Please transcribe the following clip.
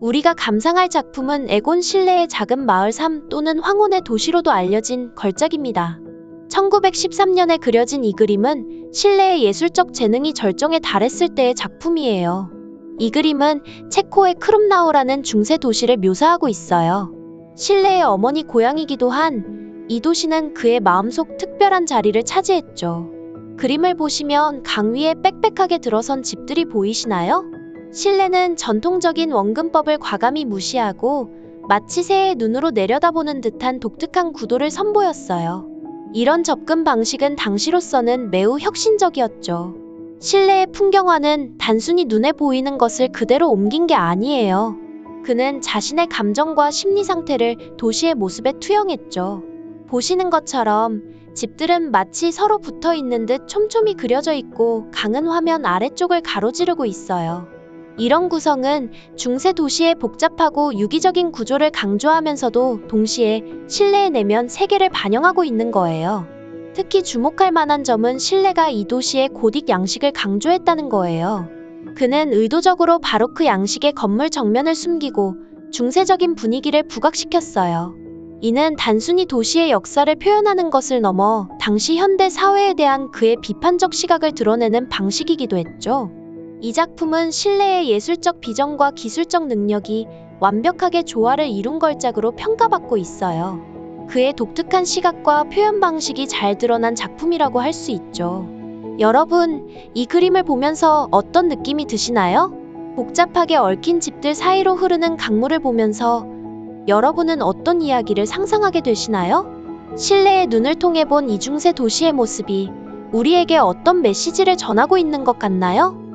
우리가 감상할 작품은 에곤 실레의 작은 마을 삶 또는 황혼의 도시로도 알려진 걸작입니다. 1913년에 그려진 이 그림은 실레의 예술적 재능이 절정에 달했을 때의 작품이에요. 이 그림은 체코의 크룸나우라는 중세 도시를 묘사하고 있어요. 실레의 어머니 고향이기도 한 이 도시는 그의 마음속 특별한 자리를 차지했죠. 그림을 보시면 강 위에 빽빽하게 들어선 집들이 보이시나요? 실내는 전통적인 원근법을 과감히 무시하고 마치 새의 눈으로 내려다보는 듯한 독특한 구도를 선보였어요. 이런 접근 방식은 당시로서는 매우 혁신적이었죠. 실내의 풍경화는 단순히 눈에 보이는 것을 그대로 옮긴 게 아니에요. 그는 자신의 감정과 심리 상태를 도시의 모습에 투영했죠. 보시는 것처럼 집들은 마치 서로 붙어 있는 듯 촘촘히 그려져 있고 강은 화면 아래쪽을 가로지르고 있어요. 이런 구성은 중세 도시의 복잡하고 유기적인 구조를 강조하면서도 동시에 실내의 내면 세계를 반영하고 있는 거예요. 특히 주목할 만한 점은 실내가 이 도시의 고딕 양식을 강조했다는 거예요. 그는 의도적으로 바로크 양식의 건물 정면을 숨기고 중세적인 분위기를 부각시켰어요. 이는 단순히 도시의 역사를 표현하는 것을 넘어 당시 현대 사회에 대한 그의 비판적 시각을 드러내는 방식이기도 했죠. 이 작품은 실내의 예술적 비전과 기술적 능력이 완벽하게 조화를 이룬 걸작으로 평가받고 있어요. 그의 독특한 시각과 표현 방식이 잘 드러난 작품이라고 할 수 있죠. 여러분, 이 그림을 보면서 어떤 느낌이 드시나요? 복잡하게 얽힌 집들 사이로 흐르는 강물을 보면서 여러분은 어떤 이야기를 상상하게 되시나요? 실내의 눈을 통해 본 이중세 도시의 모습이 우리에게 어떤 메시지를 전하고 있는 것 같나요?